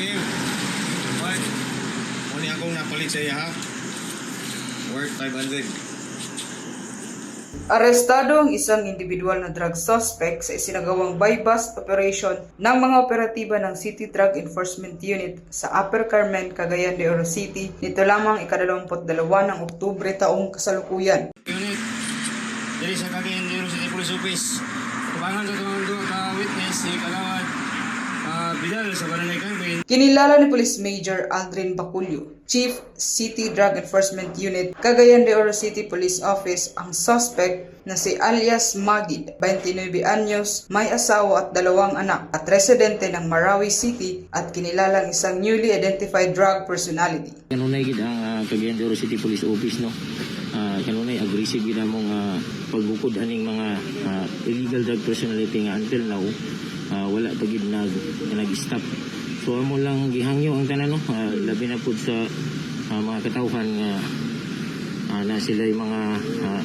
Steve. What? Muni akong napalit sa iya ha. Worth 500. Arestado ang isang individual na drug suspect sa isinagawang buy-bust operation ng mga operatiba ng City Drug Enforcement Unit sa Upper Carmen, Cagayan de Oro City nito lamang ikadalawamput dalawa ng Oktubre taong kasalukuyan. Unit. Dili sa Cagayan de Oro City Police Office. Tubangan sa ka witness si Kalawad Vidal sa Barangay Carmen. Kinilala ni Police Major Aldrin Baculio, Chief City Drug Enforcement Unit, Cagayan de Oro City Police Office ang suspect na si alias Magid, 29 anyos, may asawa at dalawang anak at residente ng Marawi City at kinilalang isang newly identified drug personality. kanunay gid ang uh, Cagayan de Oro City Police Office no kanunay aggressive gid among uh, pagbukod aning mga ah, illegal drug personality nga until now ah, wala pa gid nag nag-stop. So amo lang gihangyo ang tanan no? Ah, labi na pud sa ah, mga katawhan nga ah, na sila yung mga ah,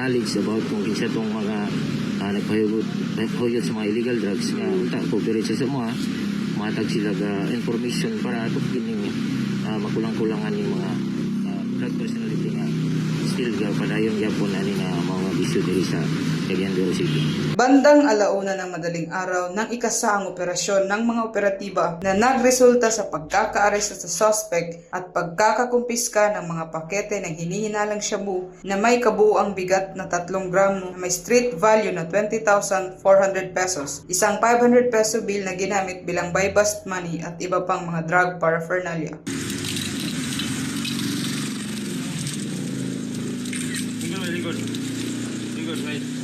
knowledge about kung kinsa tong mga uh, nagpahuyot nagpahuyot sa mga illegal drugs nga unta cooperate sa mga matag sila ga information para ato kining ah, makulang-kulangan ng mga ah, drug personality nga still ga padayon gyapon ani nga mga bisyo diri sa Cagayan City. Bandang alauna ng madaling araw nang ikasaang operasyon ng mga operatiba na nagresulta sa pagkakaaresto sa suspect at pagkakakumpiska ng mga pakete ng hinihinalang shabu na may kabuuang bigat na 3 gramo na may street value na 20,400 pesos, isang 500 peso bill na ginamit bilang buy bust money at iba pang mga drug paraphernalia. good. You good, mate.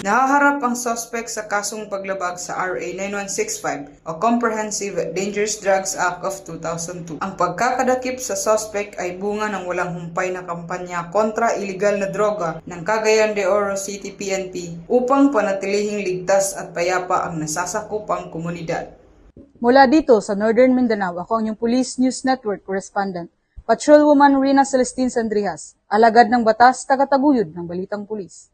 Nahaharap ang suspect sa kasong paglabag sa RA 9165 o Comprehensive Dangerous Drugs Act of 2002. Ang pagkakadakip sa suspect ay bunga ng walang humpay na kampanya kontra iligal na droga ng Cagayan de Oro City PNP upang panatilihing ligtas at payapa ang nasasakupang komunidad. Mula dito sa Northern Mindanao, ako ang inyong Police News Network correspondent, Patrolwoman Rina Celestine Sandrihas, alagad ng batas, tagataguyod ng Balitang Pulis.